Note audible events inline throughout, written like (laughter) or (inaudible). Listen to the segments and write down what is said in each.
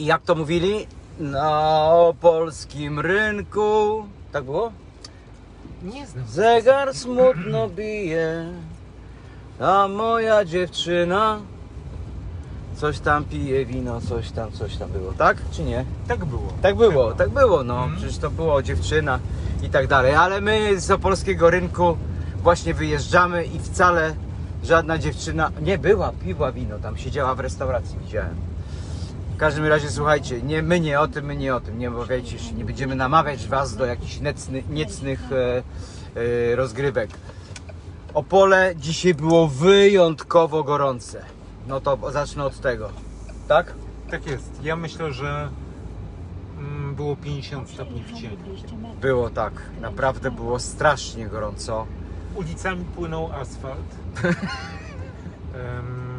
I jak to mówili? Na polskim rynku. Tak było? Nie znam. Zegar smutno bije, a moja dziewczyna coś tam pije wino, coś tam, coś tam było, tak? Czy nie? Tak było. Tak było, tak było, no. Mhm. Przecież to było dziewczyna i tak dalej. Ale my z opolskiego rynku właśnie wyjeżdżamy i wcale żadna dziewczyna nie była, piła wino, tam siedziała w restauracji, widziałem. W każdym razie słuchajcie, nie, my nie o tym, my nie o tym, nie obawiajcie się, nie będziemy namawiać was do jakichś niecnych e, e, rozgrywek. Opole dzisiaj było wyjątkowo gorące. No to zacznę od tego. Tak? Tak jest. Ja myślę, że mm, było 50 stopni w cieniu. Było tak, naprawdę było strasznie gorąco. Ulicami płynął asfalt. (laughs) Em,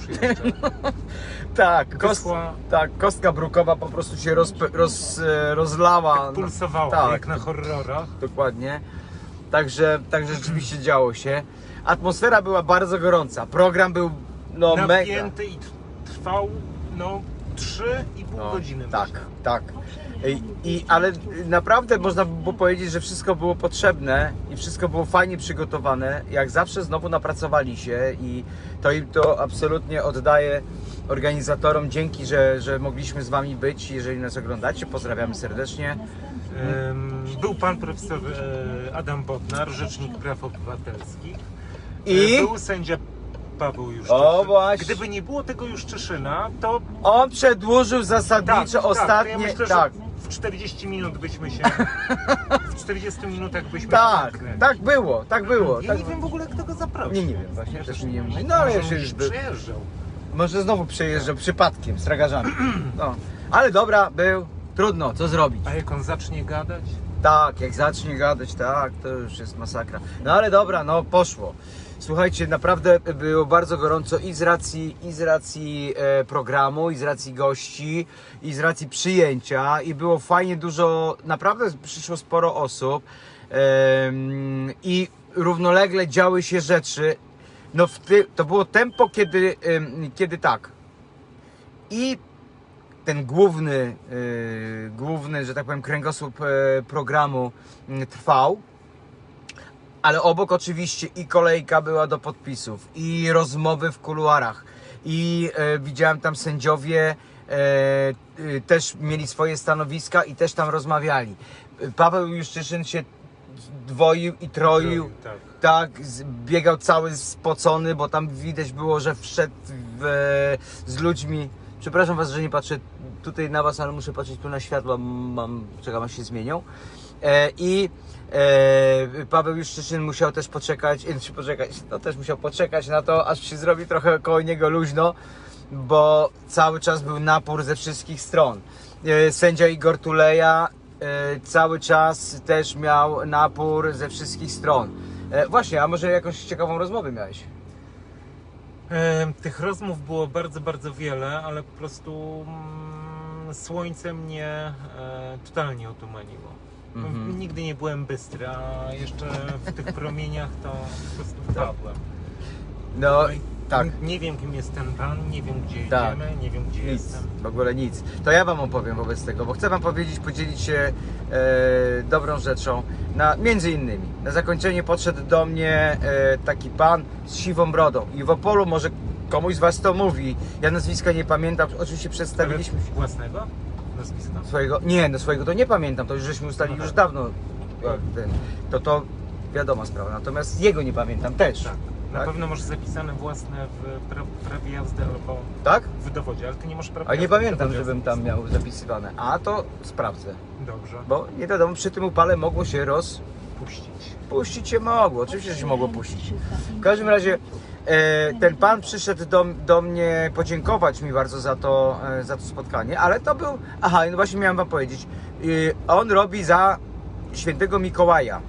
Cóż jeszcze? (laughs) Tak, kost, Wyschła, tak, kostka brukowa po prostu się roz, roz, e, rozlała. tak pulsowała, tak. jak na horrorach. Dokładnie. Także, także rzeczywiście działo się. Atmosfera była bardzo gorąca. Program był no mega. Napięty i t- trwał no 3,5 No, godziny. tak, myślę. tak. I, ale naprawdę można by było powiedzieć, że wszystko było potrzebne i wszystko było fajnie przygotowane. Jak zawsze znowu napracowali się i to im to absolutnie oddaję organizatorom. Dzięki, że, że mogliśmy z Wami być. Jeżeli nas oglądacie, pozdrawiamy serdecznie. Był pan profesor e, Adam Bodnar, rzecznik praw obywatelskich. I E, Był sędzia Paweł Juszczyszyna. O, właśnie. Gdyby nie było tego Juszczyszyna, to on przedłużył tak, zasadniczo tak, to ostatnie. ja myślę, tak. że 40 minut byśmy się... (laughs) w 40 minutach byśmy Tak, się tak było, tak było. Ja tak nie wiem w ogóle, kto go zaprosił. Nie, nie wiem, właśnie Ja też nie wiem. No ale jeszcze już był. przejeżdżał. Może znowu przejeżdżał przypadkiem z tragarzami. (clears throat) No. Ale dobra, był. Trudno, co zrobić? A jak on zacznie gadać? Tak, jak zacznie gadać, tak, to już jest masakra. No ale dobra, no poszło. Słuchajcie, naprawdę było bardzo gorąco i z racji, i z racji e, programu, i z racji gości, i z racji przyjęcia. I było fajnie dużo, naprawdę przyszło sporo osób. I równolegle działy się rzeczy. No ty, to było tempo, kiedy, kiedy tak. I ten główny, yy, główny, że tak powiem, kręgosłup e, programu trwał. Ale obok oczywiście i kolejka była do podpisów, i rozmowy w kuluarach, i e, widziałem tam sędziowie e, y, też mieli swoje stanowiska i też tam rozmawiali. Paweł Juszczyszyn się dwoił i troił. Tak. Tak, z- biegał cały spocony, bo tam widać było, że wszedł w, z ludźmi. Przepraszam Was, że nie patrzę tutaj na Was, ale muszę patrzeć tu na światła, mam, czekam aż się zmienią. E, I e, Paweł Juszczyszyn musiał też poczekać, czy poczekać, no też musiał poczekać na to, aż się zrobi trochę koło niego luźno, bo cały czas był napór ze wszystkich stron. E, Sędzia Igor Tuleja cały czas też miał napór ze wszystkich stron. Właśnie, a może jakąś ciekawą rozmowę miałeś? Tych rozmów było bardzo, bardzo wiele, ale po prostu mm, słońce mnie totalnie otumaniło. Mhm. Nigdy nie byłem bystry, a jeszcze w tych (laughs) promieniach to po prostu wpadłem. No, i tak. n- Nie wiem, kim jest ten pan, nie wiem, gdzie Tak. jedziemy, nie wiem, gdzie Nic, jestem. w ogóle nic. To ja Wam opowiem wobec tego, bo chcę Wam powiedzieć, podzielić się e, dobrą rzeczą. Na, między innymi, na zakończenie podszedł do mnie e, taki pan z siwą brodą i w Opolu może komuś z Was to mówi. Ja nazwiska nie pamiętam, oczywiście Ale przedstawiliśmy własnego nazwiska? swojego, nie, no swojego to nie pamiętam, to już żeśmy ustalili No już tak. dawno. jak ten, To to wiadoma sprawa, natomiast jego nie pamiętam też. Tak. Na Tak? pewno masz zapisane własne w pra- prawie jazdy albo Tak? w dowodzie, ale ty nie masz prawa A nie pamiętam, żebym tam miał zapisywane. A to sprawdzę. Dobrze, Bo nie wiadomo, przy tym upale mogło się roz... puścić. Się mogło, oczywiście, że się mogło puścić. W każdym razie ten pan przyszedł do, do mnie podziękować mi bardzo za to, e, za to spotkanie, ale to był, aha, no właśnie miałem wam powiedzieć, y, on robi za świętego Mikołaja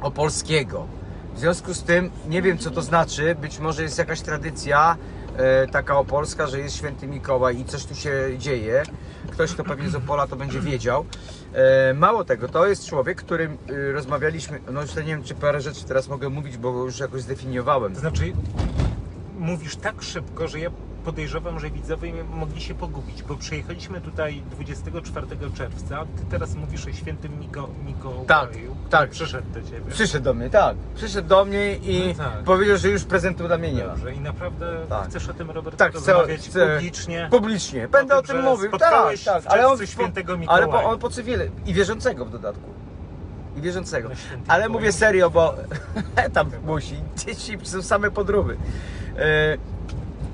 opolskiego. W związku z tym nie wiem co to znaczy, być może jest jakaś tradycja e, taka opolska, że jest święty Mikołaj i coś tu się dzieje. Ktoś, kto pewnie z Opola to będzie wiedział. E, mało tego, to jest człowiek, którym y, rozmawialiśmy, no już nie wiem czy parę rzeczy teraz mogę mówić, bo już jakoś zdefiniowałem. To znaczy, mówisz tak szybko, że ja podejrzewam, że widzowie mogli się pogubić, bo przyjechaliśmy tutaj 24 czerwca, a ty teraz mówisz o świętym Miko, Mikołaju, Tak, tak. przyszedł do ciebie. Przyszedł do mnie, tak. Przyszedł do mnie i No tak. powiedział, że już prezentu dla mnie nie ma. Dobrze, i naprawdę Tak. chcesz o tym, Robert, Tak, rozmawiać chcę- publicznie? Publicznie. Będę O o tym, tym że mówił. Tak, tak. Ale on, świętego ale Mikołaja. po, on po cywile i wierzącego w dodatku. I wierzącego. Ale mówię serio, bo (laughs) tam musi. Dzieci są same podróby.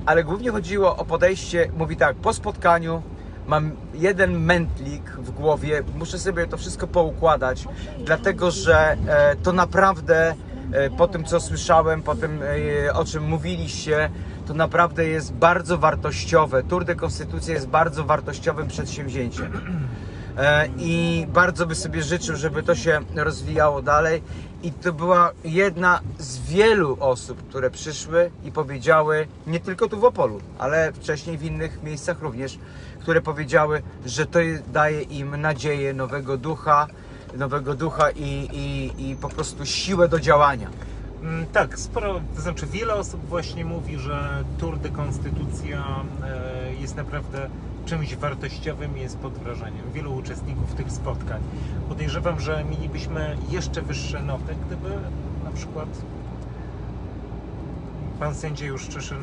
Ale głównie chodziło o podejście, mówi tak, po spotkaniu mam jeden mętlik w głowie, muszę sobie to wszystko poukładać, dlatego że e, to naprawdę e, po tym co słyszałem, po tym e, o czym mówiliście, to naprawdę jest bardzo wartościowe. Tour de Konstytucja jest bardzo wartościowym przedsięwzięciem. E, I bardzo by sobie życzył, żeby to się rozwijało dalej. I to była jedna z wielu osób, które przyszły i powiedziały, nie tylko tu w Opolu, ale wcześniej w innych miejscach również, które powiedziały, że to daje im nadzieję nowego ducha, nowego ducha i, i, i po prostu siłę do działania. Mm, Tak, sporo, to znaczy wiele osób właśnie mówi, że Tour de Konstytucja e, jest naprawdę czymś wartościowym jest pod wrażeniem. Wielu uczestników tych spotkań. Podejrzewam, że mielibyśmy jeszcze wyższe noty, gdyby na przykład pan sędzia Juszczyszyn,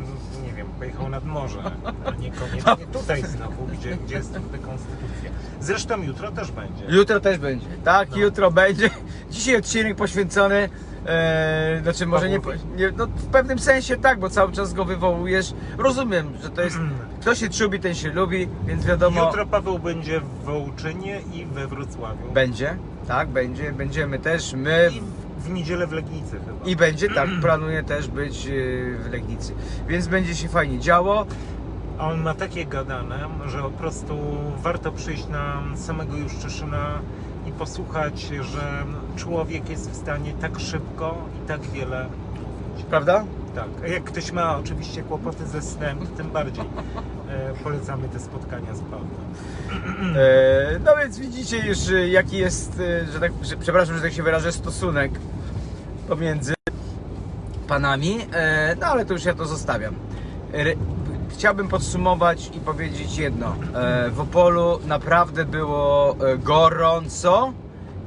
nie wiem, pojechał nad morze, a niekoniecznie tutaj znowu, gdzie, gdzie jest de Konstytucja. Zresztą jutro też będzie. Jutro też będzie, tak? No. Jutro będzie. Dzisiaj odcinek poświęcony, e, znaczy może nie, nie, no w pewnym sensie tak, bo cały czas go wywołujesz. Rozumiem, że to jest, kto się czubi, ten się lubi, więc wiadomo, Jutro Paweł będzie w Wołczynie i we Wrocławiu. będzie, tak, będzie, będziemy też, my I w niedzielę w Legnicy chyba. i będzie, tak, (clears throat) planuję też być e, w Legnicy, więc będzie się fajnie działo. A on ma takie gadane, że po prostu warto przyjść na samego Juszczyszyna posłuchać, że człowiek jest w stanie tak szybko i tak wiele mówić. Prawda? Tak. Jak ktoś ma oczywiście kłopoty ze snem, tym bardziej e, polecamy te spotkania z Pawłem. E, no więc widzicie już e, jaki jest, że tak, że, przepraszam, że tak się wyrażę, stosunek pomiędzy panami, no ale to już ja to zostawiam. Chciałbym podsumować i powiedzieć jedno. E, w Opolu naprawdę było e, gorąco,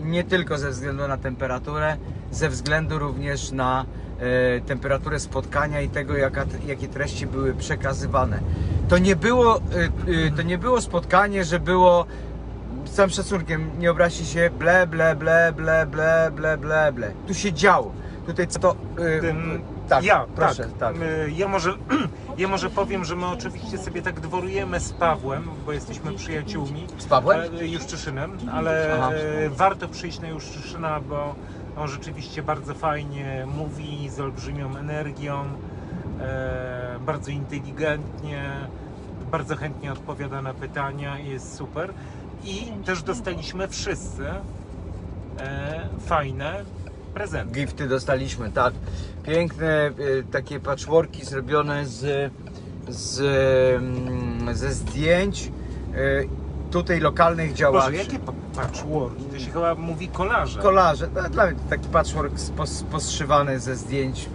nie tylko ze względu na temperaturę, ze względu również na e, temperaturę spotkania i tego, jaka, jakie treści były przekazywane. To nie było, to nie było spotkanie, że było z całym szacunkiem, nie obraźcie się, ble, ble, ble, ble, ble, ble, ble, ble. Tu się działo. Tutaj co to... tak, ja, proszę, tak. tak. My- Ja, może, (clears throat) ja może powiem, że my oczywiście sobie tak dworujemy z Pawłem, bo jesteśmy przyjaciółmi. Z Pawłem? e, Juszczyszynem, ale Aha. e, warto przyjść na Juszczyszyna, bo on rzeczywiście bardzo fajnie mówi, z olbrzymią energią, e, bardzo inteligentnie, bardzo chętnie odpowiada na pytania i jest super. I też dostaliśmy wszyscy e, fajne prezenty. Gifty dostaliśmy, tak. Piękne e, takie patchworki zrobione z, z, mm, ze zdjęć e, tutaj lokalnych działaczy. Boże, jakie pa- patchworki? To się chyba mówi kolarze. Kolarze, no, dla mnie taki patchwork poszywany ze zdjęć. e.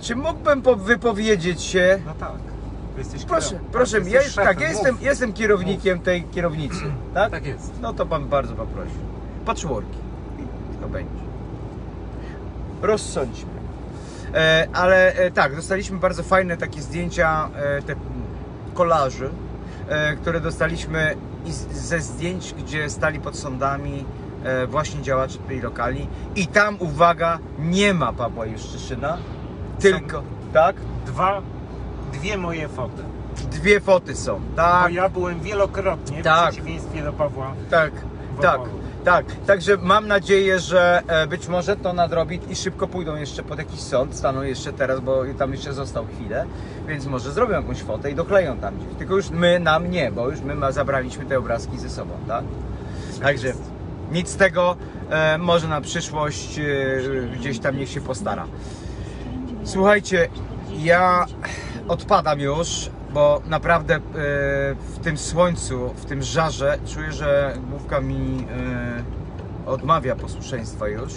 Czy mógłbym po- wypowiedzieć się? No tak. Jesteś Proszę, kierowcą. proszę, Tak, ja, jesteś tak, szefem, ja jestem, mów. jestem kierownikiem tej kierownicy, tak? Tak jest. No to pan bardzo poprosił. Patchworki. Będzie. Rozsądźmy. E, ale e, tak, dostaliśmy bardzo fajne takie zdjęcia, e, te kolarzy, e, które dostaliśmy ze zdjęć, gdzie stali pod sądami e, właśnie działacze tej lokali. I tam, uwaga, nie ma Pawła Juszczyszyna, tylko, tak? Dwa, dwie moje foty. Dwie foty są, Bo tak? ja byłem wielokrotnie, Tak. w przeciwieństwie do Pawła. Tak, tak. Tak. Także mam nadzieję, że e, być może to nadrobi i szybko pójdą jeszcze pod jakiś sąd, staną jeszcze teraz, bo tam jeszcze został chwilę, więc może zrobią jakąś fotę i dokleją tam gdzieś. Tylko już my, nam nie, bo już my zabraliśmy te obrazki ze sobą, tak? Także nic z tego, e, może na przyszłość e, gdzieś tam niech się postara. Słuchajcie, ja odpadam już, bo naprawdę e, w tym słońcu, w tym żarze czuję, że główka mi e, odmawia posłuszeństwa już.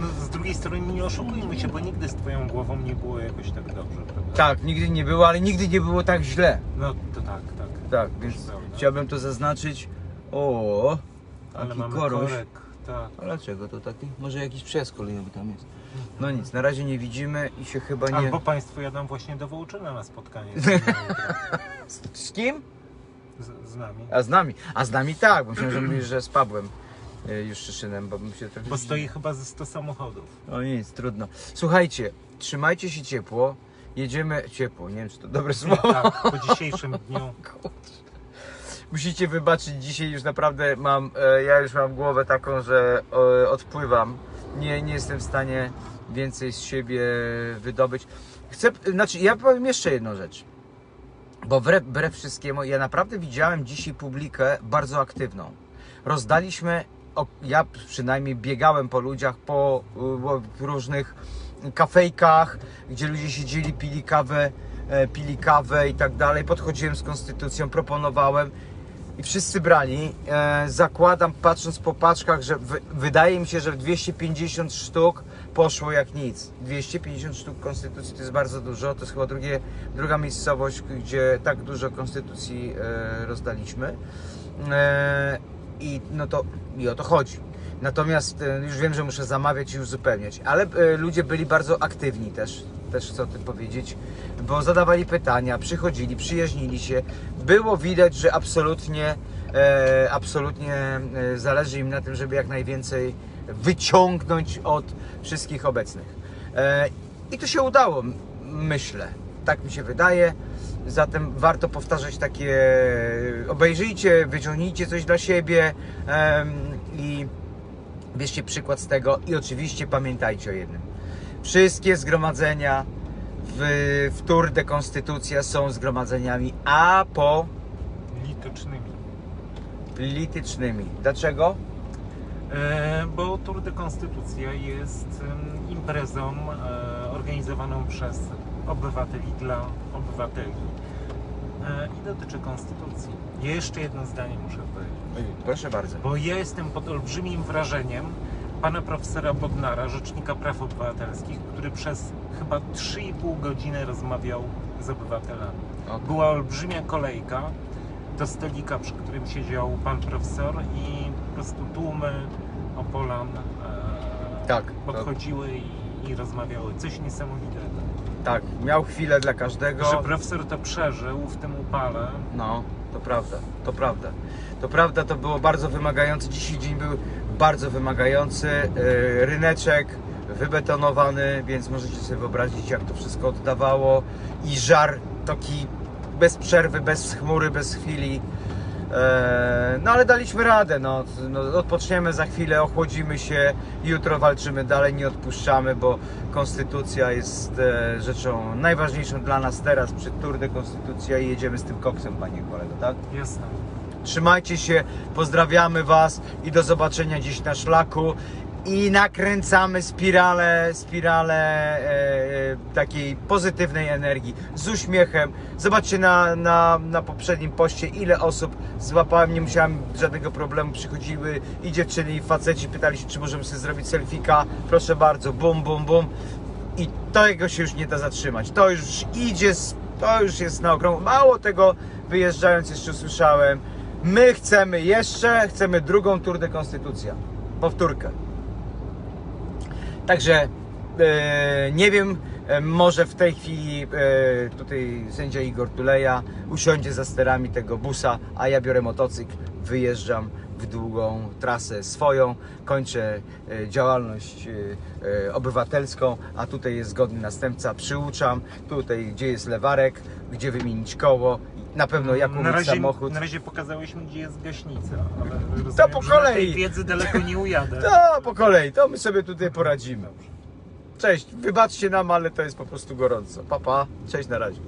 No, z drugiej strony nie oszukujmy się, bo nigdy z twoją głową nie było jakoś tak dobrze, prawda? Tak, nigdy nie było, ale nigdy nie było tak źle. No to tak, tak. Tak, więc Prawda. chciałbym to zaznaczyć. O, Ale taki mamy koruś. korek, tak. A dlaczego to taki? Może jakiś przejazd kolejowy tam jest. No nic, na razie nie widzimy i się chyba nie... Albo państwo jadą właśnie do Wołczyna na spotkanie (laughs) z, nami, Z kim? z, z nami. A z nami. A z nami tak, bo myślałem, że mówisz, że z Pawłem y, Juszczyszynem, bo bym się trochę... Bo stoi chyba ze 100 samochodów. O nic, trudno. Słuchajcie, trzymajcie się ciepło. Jedziemy... Ciepło, nie wiem czy to dobre słowo. Tak, po dzisiejszym dniu. (laughs) Musicie wybaczyć, dzisiaj już naprawdę mam, e, ja już mam głowę taką, że e, odpływam. Nie, nie jestem w stanie więcej z siebie wydobyć. Chcę, znaczy ja powiem jeszcze jedną rzecz. Bo wbrew, wbrew wszystkiemu, ja naprawdę widziałem dzisiaj publikę bardzo aktywną. Rozdaliśmy, ja przynajmniej biegałem po ludziach, po, po różnych kafejkach, gdzie ludzie siedzieli, pili kawę, e, pili kawę i tak dalej. Podchodziłem z konstytucją, proponowałem i wszyscy brali. E, zakładam, patrząc po paczkach, że wy, wydaje mi się, że w 250 sztuk poszło jak nic. 250 sztuk konstytucji to jest bardzo dużo. To jest chyba drugie, druga miejscowość, gdzie tak dużo konstytucji e, rozdaliśmy. E, I no to i o to chodzi. Natomiast e, już wiem, że muszę zamawiać i uzupełniać, ale e, ludzie byli bardzo aktywni też, też chcę o tym powiedzieć, bo zadawali pytania, przychodzili, przyjaźnili się. Było widać, że absolutnie, e, absolutnie e, zależy im na tym, żeby jak najwięcej wyciągnąć od wszystkich obecnych. E, I to się udało, myślę. Tak mi się wydaje. Zatem warto powtarzać takie obejrzyjcie, wyciągnijcie coś dla siebie em, i bierzcie przykład z tego i oczywiście pamiętajcie o jednym. Wszystkie zgromadzenia w, w Tour de Konstytucja są zgromadzeniami apolitycznymi. Litycznymi. Dlaczego? E, bo Tour de Konstytucja jest imprezą e, organizowaną przez obywateli dla obywateli e, i dotyczy Konstytucji. Jeszcze jedno zdanie muszę powiedzieć. Proszę bardzo. Bo ja jestem pod olbrzymim wrażeniem pana profesora Bodnara, Rzecznika Praw Obywatelskich, który przez chyba 3,5 godziny rozmawiał z obywatelami. Ok. Była olbrzymia kolejka do stolika, przy którym siedział pan profesor i po prostu tłumy Opolan e, Tak, podchodziły i, i rozmawiały. Coś niesamowitego. Tak, miał chwilę dla każdego. Że profesor to przeżył w tym upale. No, to prawda, to prawda. To prawda, to było bardzo wymagające. Dzisiaj dzień był bardzo wymagający. Yy, Ryneczek wybetonowany, więc możecie sobie wyobrazić, jak to wszystko oddawało. I żar taki bez przerwy, bez chmury, bez chwili. E, No ale daliśmy radę, no. no odpoczniemy za chwilę, ochłodzimy się, jutro walczymy dalej, nie odpuszczamy, bo konstytucja jest e, rzeczą najważniejszą dla nas teraz przy Tour de Konstytucja i jedziemy z tym koksem, panie kolego, tak? Jasne. Trzymajcie się, pozdrawiamy Was i do zobaczenia dziś na szlaku. I nakręcamy spiralę, spiralę e, e, takiej pozytywnej energii z uśmiechem. Zobaczcie na, na, na poprzednim poście, ile osób złapałem, nie musiałem żadnego problemu. Przychodziły i dziewczyny, i faceci, pytali się, czy możemy sobie zrobić selfika. Proszę bardzo, bum, bum, bum. I tego się już nie da zatrzymać. To już idzie, to już jest na okrągło. Mało tego, wyjeżdżając jeszcze usłyszałem, my chcemy jeszcze, chcemy drugą Tour de Konstytucja. Powtórkę. Także e, nie wiem, e, może w tej chwili e, tutaj sędzia Igor Tuleja usiądzie za sterami tego busa, a ja biorę motocykl, wyjeżdżam w długą trasę swoją, kończę e, działalność e, e, obywatelską, a tutaj jest zgodny następca, przyuczam, tutaj gdzie jest lewarek, gdzie wymienić koło, na pewno jak na razie, samochód. na razie pokazałeś mi, gdzie jest gaśnica, ale rozumiem, To po kolei. tej (laughs) wiedzy daleko nie ujadę. To po kolei, to my sobie tutaj poradzimy. Cześć, wybaczcie nam, ale to jest po prostu gorąco. Papa, pa. cześć na razie.